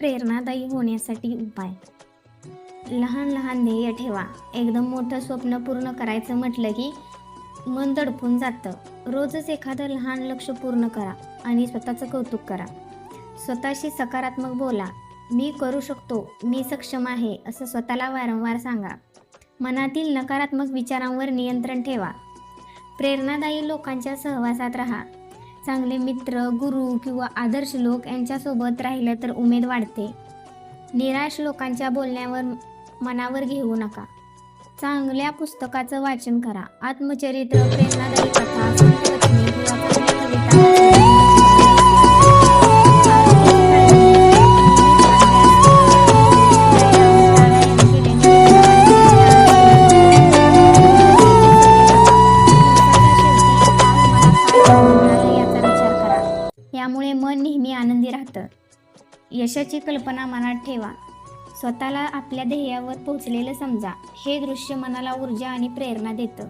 प्रेरणादायी होण्यासाठी उपाय. लहान लहान ध्येय ठेवा. एकदम मोठं स्वप्न पूर्ण करायचं म्हटलं की मन दडपून जातं. रोजच एखादं लहान लक्ष पूर्ण करा आणि स्वतःचं कौतुक करा. स्वतःशी सकारात्मक बोला. मी करू शकतो. मी सक्षम आहे असं स्वतःला वारंवार सांगा. मनातील नकारात्मक विचारांवर नियंत्रण ठेवा. प्रेरणादायी लोकांच्या सहवासात राहा. चांगले मित्र गुरु किंवा आदर्श लोक यांच्यासोबत राहिलं तर उमेद वाढते. निराश लोकांच्या बोलण्यावर मनावर घेऊ नका. चांगल्या पुस्तकाचं वाचन करा. आत्मचरित्र प्रेरणादायी कथा राहतं यशाची कल्पना मनात ठेवा. स्वतःला आपल्या ध्येयावर पोहोचलेलं समजा हे दृश्य मनाला ऊर्जा आणि प्रेरणा देतं.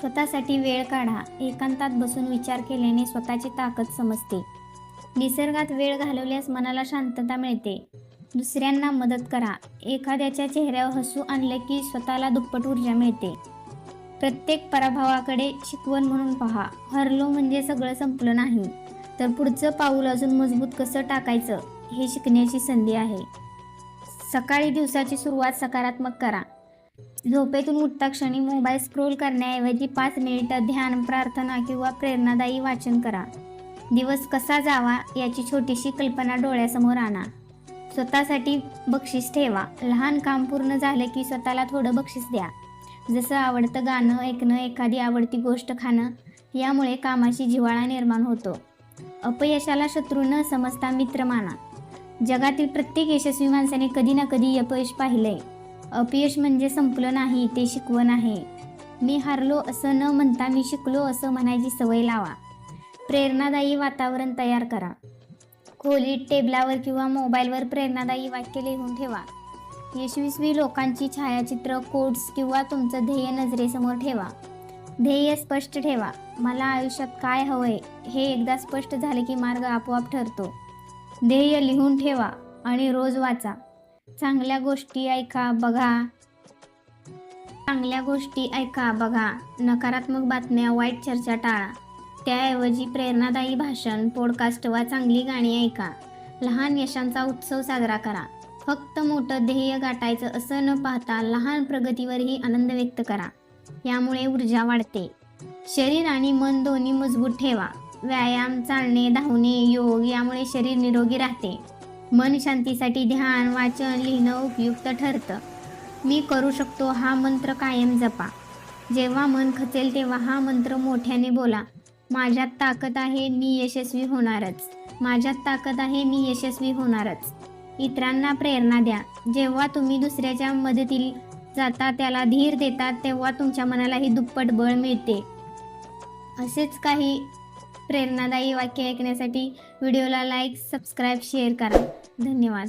स्वतःसाठी वेळ काढा एकांतात बसून विचार केल्याने स्वतःची ताकद समजते. निसर्गात वेळ घालवल्यास मनाला शांतता मिळते. दुसऱ्यांना मदत करा एखाद्याच्या चेहऱ्यावर हसू आणलं की स्वतःला दुप्पट ऊर्जा मिळते. प्रत्येक पराभवाकडे शिकवण म्हणून पहा हरलो म्हणजे सगळं संपलं नाही. तर पुढचं पाऊल अजून मजबूत कसं टाकायचं हे शिकण्याची संधी आहे. सकाळी दिवसाची सुरुवात सकारात्मक करा. झोपेतून उठता क्षणी मोबाईल स्क्रोल करण्याऐवजी पाच मिनिटं ध्यान प्रार्थना किंवा प्रेरणादायी वाचन करा. दिवस कसा जावा याची छोटीशी कल्पना डोळ्यासमोर आणा. स्वतःसाठी बक्षीस ठेवा. लहान काम पूर्ण झालं की स्वतःला थोडं बक्षीस द्या. जसं आवडतं गाणं ऐकणं एखादी आवडती गोष्ट खाणं यामुळे कामाशी जिव्हाळा निर्माण होतो. अपयशाला शत्रू न समजता मित्र माना. जगातील प्रत्येक यशस्वी माणसाने कधी ना कधी अपयश पाहिलंय. अपयश म्हणजे संपलं नाही ते शिकवण आहे. मी हारलो असं न म्हणता मी शिकलो असं म्हणायची सवय लावा. प्रेरणादायी वातावरण तयार करा. खोलीत टेबलावर किंवा मोबाईलवर प्रेरणादायी वाक्य लिहून ठेवा. यशस्वी लोकांची छायाचित्र कोट्स किंवा तुमचं ध्येय नजरेसमोर ठेवा. ध्येय स्पष्ट ठेवा. मला आयुष्यात काय हवंय हे एकदा स्पष्ट झाले की मार्ग आपोआप ठरतो. ध्येय लिहून ठेवा आणि रोज वाचा. चांगल्या गोष्टी ऐका बघा. चांगल्या गोष्टी ऐका बघा. नकारात्मक बातम्या वाईट चर्चा टाळा. त्याऐवजी प्रेरणादायी भाषण पॉडकास्ट वा चांगली गाणी ऐका. लहान यशांचा उत्सव साजरा करा. फक्त मोठं ध्येय गाठायचं असं न पाहता लहान प्रगतीवरही आनंद व्यक्त करा. यामुळे ऊर्जा वाढते. शरीर आणि मन दोन्ही मजबूत ठेवा. व्यायाम चालणे धावणे योग यामुळे शरीर निरोगी राहते. मन शांतीसाठी ध्यान वाचन लिहिणं उपयुक्त ठरतं. मी करू शकतो हा मंत्र कायम जपा. जेव्हा मन खचेल तेव्हा हा मंत्र मोठ्याने बोला. माझ्यात ताकद आहे मी यशस्वी होणारच. माझ्यात ताकद आहे मी यशस्वी होणारच. इतरांना प्रेरणा द्या. जेव्हा तुम्ही दुसऱ्याच्या मदतीला जाता त्याला धीर देतात तेव्हा तुमच्या मनालाही दुप्पट बळ मिळते. असेच काही प्रेरणादायी वाक्य ऐकण्यासाठी व्हिडिओला लाईक सबस्क्राईब शेअर करा. धन्यवाद.